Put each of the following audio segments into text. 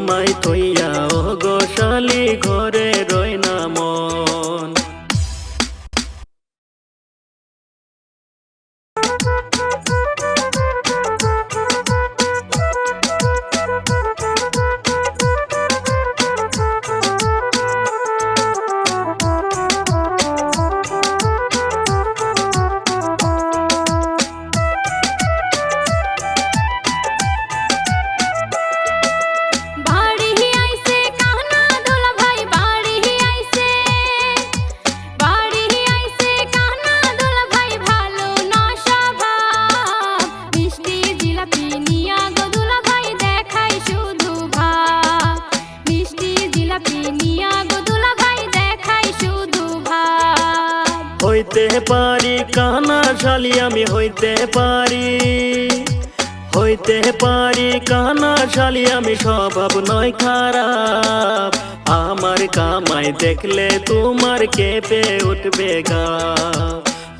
তোমায় থইয়া হইতে পারি, কানা শালি আমি হইতে পারি। হইতে পারি, কানা শালি আমি স্বভাব নয় খারাপ। আমার কামাই দেখলে তোমার কেঁপে উঠবে গা।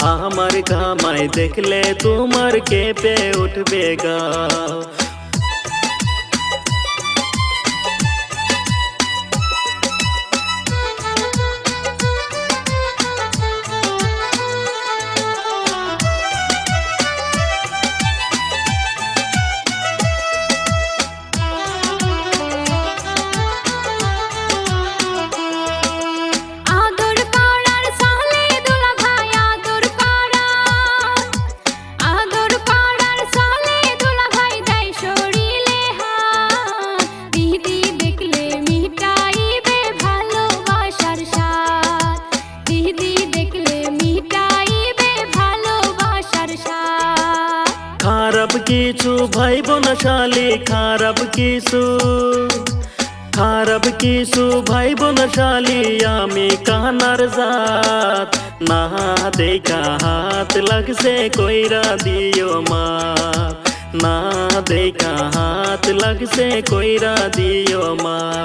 আমার কামাই দেখলে তোমার কেঁপে উঠবে গা। খারাপ কিছু, ভাইব না শালি, খারাপ কিছু। খারাপ কিছু, ভাইব না শালি, আমি কানার জাত। না দেখা হাত লাগছে কইরা দিও মা। না দেখা হাত লাগছে কইরা দিও মা।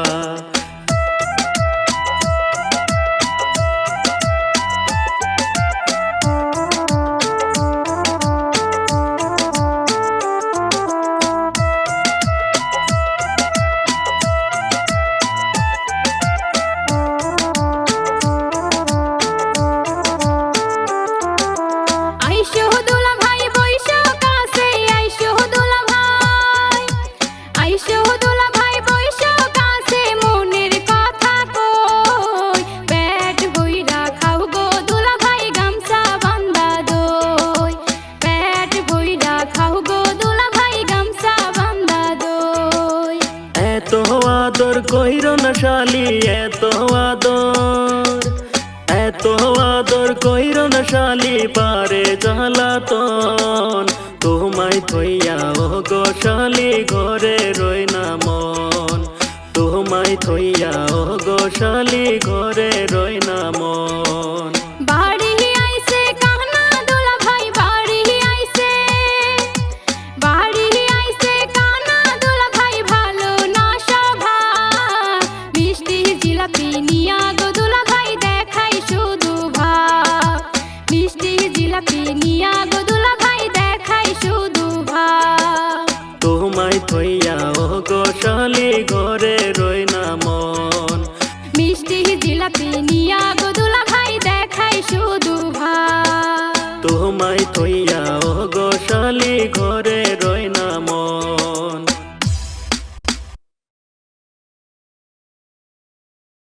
আদর কইর না শালি, এত আদর এত আদর কইর না শালি, পারে জ্বালাতন তোমায় থইয়া ও গো শালি, ঘরে রই না মন। তোমায় থইয়া ও গো শালি, ঘরে রই না মন। সাথে নিয়া ভাই দেখাই শুধু ভাব। মিষ্টি জিলাপি নিয়া ভাই দেখাই শুধু ভাব। তোমায় থইয়া ও গো শালি ঘরে রই না মন ভাই দেখাই শুধু ভাব। তোমায় থইয়া